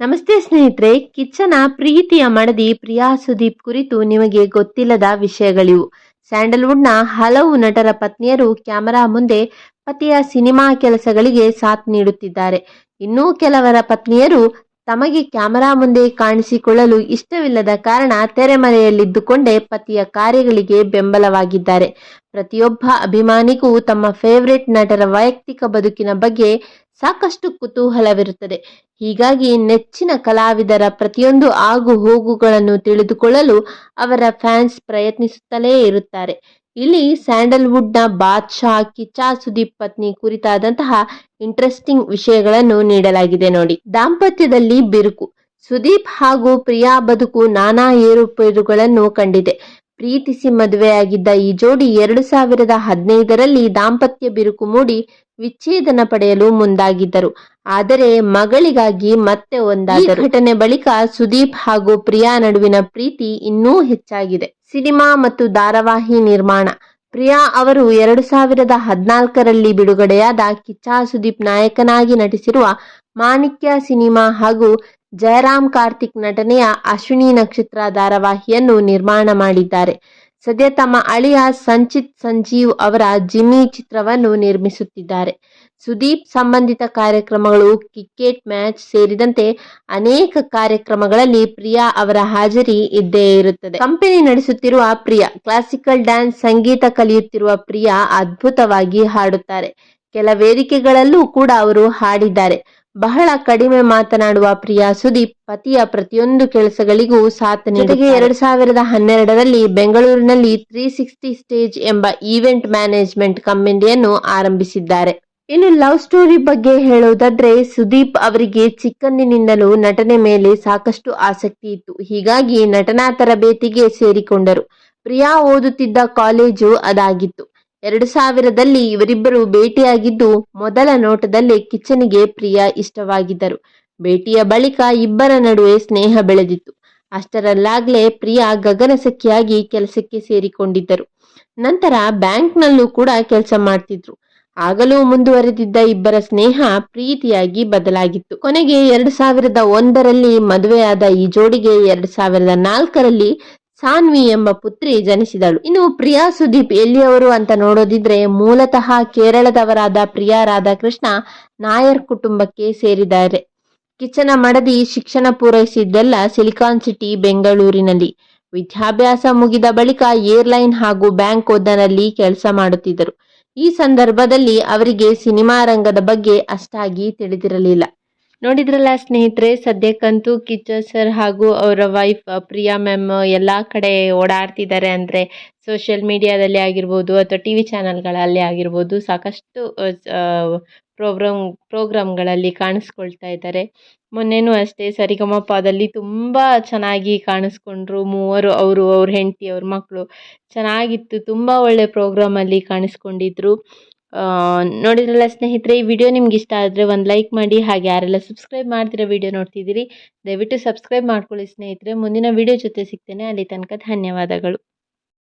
ನಮಸ್ತೆ ಸ್ನೇಹಿತರೆ, ಕಿಚ್ಚನ ಪ್ರೀತಿಯ ಮಡದಿ ಪ್ರಿಯಾ ಸುದೀಪ್ ಕುರಿತು ನಿಮಗೆ ಗೊತ್ತಿಲ್ಲದ ವಿಷಯಗಳಿವು. ಸ್ಯಾಂಡಲ್ವುಡ್ನ ಹಲವು ನಟರ ಪತ್ನಿಯರು ಕ್ಯಾಮೆರಾ ಮುಂದೆ ಪತಿಯ ಸಿನಿಮಾ ಕೆಲಸಗಳಿಗೆ ಸಾಥ್ ನೀಡುತ್ತಿದ್ದಾರೆ. ಇನ್ನೂ ಕೆಲವರ ಪತ್ನಿಯರು ತಮಗೆ ಕ್ಯಾಮರಾ ಮುಂದೆ ಕಾಣಿಸಿಕೊಳ್ಳಲು ಇಷ್ಟವಿಲ್ಲದ ಕಾರಣ ತೆರೆಮರೆಯಲ್ಲಿದ್ದುಕೊಂಡೇ ಪತಿಯ ಕಾರ್ಯಗಳಿಗೆ ಬೆಂಬಲವಾಗಿದ್ದಾರೆ. ಪ್ರತಿಯೊಬ್ಬ ಅಭಿಮಾನಿಗೂ ತಮ್ಮ ಫೇವರೆಟ್ ನಟರ ವೈಯಕ್ತಿಕ ಬದುಕಿನ ಬಗ್ಗೆ ಸಾಕಷ್ಟು ಕುತೂಹಲವಿರುತ್ತದೆ. ಹೀಗಾಗಿ ನೆಚ್ಚಿನ ಕಲಾವಿದರ ಪ್ರತಿಯೊಂದು ಆಗು ಹೋಗುಗಳನ್ನು ತಿಳಿದುಕೊಳ್ಳಲು ಅವರ ಫ್ಯಾನ್ಸ್ ಪ್ರಯತ್ನಿಸುತ್ತಲೇ ಇರುತ್ತಾರೆ. ಇಲ್ಲಿ ಸ್ಯಾಂಡಲ್ವುಡ್ನ ಬಾದ್ಶಾ, ಕಿಚ್ಚಾ, ಸುದೀಪ್ ಪತ್ನಿ ಕುರಿತಾದಂತಹ ಇಂಟ್ರೆಸ್ಟಿಂಗ್ ವಿಷಯಗಳನ್ನು ನೀಡಲಾಗಿದೆ ನೋಡಿ. ದಾಂಪತ್ಯದಲ್ಲಿ ಬಿರುಕು. ಸುದೀಪ್ ಹಾಗೂ ಪ್ರಿಯಾ ಬದುಕು ನಾನಾ ಏರುಪೇರುಗಳನ್ನು ಕಂಡಿದೆ. ಪ್ರೀತಿಸಿ ಮದುವೆಯಾಗಿದ್ದ ಈ ಜೋಡಿ ಎರಡು ಸಾವಿರದ ಹದಿನೈದರಲ್ಲಿ ದಾಂಪತ್ಯ ಬಿರುಕು ಮೂಡಿ ವಿಚ್ಛೇದನ ಪಡೆಯಲು ಮುಂದಾಗಿದ್ದರು. ಆದರೆ ಮಗಳಿಗಾಗಿ ಮತ್ತೆ ಒಂದಾದ ಘಟನೆ ಬಳಿಕ ಸುದೀಪ್ ಹಾಗೂ ಪ್ರಿಯಾ ನಡುವಿನ ಪ್ರೀತಿ ಇನ್ನೂ ಹೆಚ್ಚಾಗಿದೆ. ಸಿನಿಮಾ ಮತ್ತು ಧಾರಾವಾಹಿ ನಿರ್ಮಾಣ. ಪ್ರಿಯಾ ಅವರು ಎರಡು ಸಾವಿರದ ಹದಿನಾಲ್ಕರಲ್ಲಿ ಬಿಡುಗಡೆಯಾದ ಕಿಚ್ಚಾ ಸುದೀಪ್ ನಾಯಕನಾಗಿ ನಟಿಸಿರುವ ಮಾಣಿಕ್ಯ ಸಿನಿಮಾ ಹಾಗೂ ಜಯರಾಮ್ ಕಾರ್ತಿಕ್ ನಟನೆಯ ಅಶ್ವಿನಿ ನಕ್ಷತ್ರ ಧಾರಾವಾಹಿಯನ್ನು ನಿರ್ಮಾಣ ಮಾಡಿದ್ದಾರೆ. ಸದ್ಯ ತಮ್ಮ ಅಳಿಯ ಸಂಚಿತ್ ಸಂಜೀವ್ ಅವರ ಜಿಮ್ಮಿ ಚಿತ್ರವನ್ನು ನಿರ್ಮಿಸುತ್ತಿದ್ದಾರೆ. ಸುದೀಪ್ ಸಂಬಂಧಿತ ಕಾರ್ಯಕ್ರಮಗಳು, ಕ್ರಿಕೆಟ್ ಮ್ಯಾಚ್ ಸೇರಿದಂತೆ ಅನೇಕ ಕಾರ್ಯಕ್ರಮಗಳಲ್ಲಿ ಪ್ರಿಯಾ ಅವರ ಹಾಜರಿ ಇದ್ದೇ ಇರುತ್ತದೆ. ಕಂಪನಿ ನಡೆಸುತ್ತಿರುವ ಪ್ರಿಯಾ, ಕ್ಲಾಸಿಕಲ್ ಡ್ಯಾನ್ಸ್ ಸಂಗೀತ ಕಲಿಯುತ್ತಿರುವ ಪ್ರಿಯಾ ಅದ್ಭುತವಾಗಿ ಹಾಡುತ್ತಾರೆ. ಕೆಲ ವೇದಿಕೆಗಳಲ್ಲೂ ಕೂಡ ಅವರು ಹಾಡಿದ್ದಾರೆ. ಬಹಳ ಕಡಿಮೆ ಮಾತನಾಡುವ ಪ್ರಿಯಾ ಸುದೀಪ್ ಪತಿಯ ಪ್ರತಿಯೊಂದು ಕೆಲಸಗಳಿಗೂ ಸಾಥ್ ಜೊತೆಗೆ ಎರಡ್ ಸಾವಿರದ ಹನ್ನೆರಡರಲ್ಲಿ ಬೆಂಗಳೂರಿನಲ್ಲಿ ತ್ರೀ ಸಿಕ್ಸ್ಟಿ ಸ್ಟೇಜ್ ಎಂಬ ಈವೆಂಟ್ ಮ್ಯಾನೇಜ್ಮೆಂಟ್ ಕಂಪನಿಯನ್ನು ಆರಂಭಿಸಿದ್ದಾರೆ. ಇನ್ನು ಲವ್ ಸ್ಟೋರಿ ಬಗ್ಗೆ ಹೇಳುವುದಾದ್ರೆ ಸುದೀಪ್ ಅವರಿಗೆ ಚಿಕ್ಕಂದಿನಿಂದಲೂ ನಟನೆ ಮೇಲೆ ಸಾಕಷ್ಟು ಆಸಕ್ತಿ ಇತ್ತು. ಹೀಗಾಗಿ ನಟನಾ ತರಬೇತಿಗೆ ಸೇರಿಕೊಂಡರು. ಪ್ರಿಯಾ ಓದುತ್ತಿದ್ದ ಕಾಲೇಜು ಅದಾಗಿತ್ತು. ಎರಡು ಸಾವಿರದಲ್ಲಿ ಇವರಿಬ್ಬರು ಭೇಟಿಯಾಗಿದ್ದು, ಮೊದಲ ನೋಟದಲ್ಲೇ ಕಿಚ್ಚನಿಗೆ ಪ್ರಿಯಾ ಇಷ್ಟವಾಗಿದ್ದರು. ಭೇಟಿಯ ಬಳಿಕ ಇಬ್ಬರ ನಡುವೆ ಸ್ನೇಹ ಬೆಳೆದಿತ್ತು. ಅಷ್ಟರಲ್ಲಾಗಲೇ ಪ್ರಿಯಾ ಗಗನಸಖಿಯಾಗಿ ಕೆಲಸಕ್ಕೆ ಸೇರಿಕೊಂಡಿದ್ದರು. ನಂತರ ಬ್ಯಾಂಕ್ನಲ್ಲೂ ಕೂಡ ಕೆಲಸ ಮಾಡ್ತಿದ್ರು. ಆಗಲೂ ಮುಂದುವರೆದಿದ್ದ ಇಬ್ಬರ ಸ್ನೇಹ ಪ್ರೀತಿಯಾಗಿ ಬದಲಾಗಿತ್ತು. ಕೊನೆಗೆ ಎರಡು ಸಾವಿರದ ಒಂದರಲ್ಲಿ ಮದುವೆಯಾದ ಈ ಜೋಡಿಗೆ ಎರಡು ಸಾವಿರದ ನಾಲ್ಕರಲ್ಲಿ ಸಾನ್ವಿ ಎಂಬ ಪುತ್ರಿ ಜನಿಸಿದಳು. ಇನ್ನು ಪ್ರಿಯಾ ಸುದೀಪ್ ಎಲ್ಲಿಯವರು ಅಂತ ನೋಡೋದಿದ್ರೆ ಮೂಲತಃ ಕೇರಳದವರಾದ ಪ್ರಿಯಾ ರಾಧಾಕೃಷ್ಣ ನಾಯರ್ ಕುಟುಂಬಕ್ಕೆ ಸೇರಿದ್ದಾರೆ. ಕಿಚ್ಚನ ಮಡದಿ ಶಿಕ್ಷಣ ಪೂರೈಸಿದ್ದೆಲ್ಲ ಸಿಲಿಕಾನ್ ಸಿಟಿ, ಬೆಂಗಳೂರಿನಲ್ಲಿ. ವಿದ್ಯಾಭ್ಯಾಸ ಮುಗಿದ ಬಳಿಕ ಏರ್ಲೈನ್ ಹಾಗೂ ಬ್ಯಾಂಕ್ ಒದ್ದನಲ್ಲಿ ಕೆಲಸ ಮಾಡುತ್ತಿದ್ದರು. ಈ ಸಂದರ್ಭದಲ್ಲಿ ಅವರಿಗೆ ಸಿನಿಮಾ ರಂಗದ ಬಗ್ಗೆ ಅಷ್ಟಾಗಿ ತಿಳಿದಿರಲಿಲ್ಲ. ನೋಡಿದ್ರಲ್ಲ ಸ್ನೇಹಿತರೆ, ಸದ್ಯಕ್ಕಂತೂ ಕಿಚ್ಚ ಸರ್ ಹಾಗೂ ಅವರ ವೈಫ್ ಪ್ರಿಯಾ ಮ್ಯಾಮ್ ಎಲ್ಲ ಕಡೆ ಓಡಾಡ್ತಿದ್ದಾರೆ ಅಂದರೆ ಸೋಷಿಯಲ್ ಮೀಡಿಯಾದಲ್ಲಿ ಆಗಿರ್ಬೋದು ಅಥವಾ ಟಿ ವಿ ಚಾನಲ್ಗಳಲ್ಲಿ ಆಗಿರ್ಬೋದು ಸಾಕಷ್ಟು ಪ್ರೋಗ್ರಾಮ್ ಪ್ರೋಗ್ರಾಮ್ಗಳಲ್ಲಿ ಕಾಣಿಸ್ಕೊಳ್ತಾ ಇದ್ದಾರೆ. ಮೊನ್ನೆನೂ ಅಷ್ಟೇ ಸರಿಗಮಪದಲ್ಲಿ ತುಂಬ ಚೆನ್ನಾಗಿ ಕಾಣಿಸ್ಕೊಂಡ್ರು. ಮೂವರು ಅವರು, ಅವ್ರ ಹೆಂಡತಿ, ಅವ್ರ ಮಕ್ಕಳು ಚೆನ್ನಾಗಿತ್ತು. ತುಂಬ ಒಳ್ಳೆ ಪ್ರೋಗ್ರಾಮಲ್ಲಿ ಕಾಣಿಸ್ಕೊಂಡಿದ್ರು. ನೋಡಿದ್ರಲ್ಲ ಸ್ನೇಹಿತರೆ, ಈ ವಿಡಿಯೋ ನಿಮ್ಗೆ ಇಷ್ಟ ಆದರೆ ಒಂದು ಲೈಕ್ ಮಾಡಿ, ಹಾಗೆ ಯಾರೆಲ್ಲ ಸಬ್ಸ್ಕ್ರೈಬ್ ಮಾಡ್ತಿರೋ ವಿಡಿಯೋ ನೋಡ್ತಿದ್ದೀರಿ, ದಯವಿಟ್ಟು ಸಬ್ಸ್ಕ್ರೈಬ್ ಮಾಡ್ಕೊಳ್ಳಿ ಸ್ನೇಹಿತರೆ. ಮುಂದಿನ ವಿಡಿಯೋ ಜೊತೆ ಸಿಗ್ತೇನೆ. ಅಲ್ಲಿ ತನಕ ಧನ್ಯವಾದಗಳು.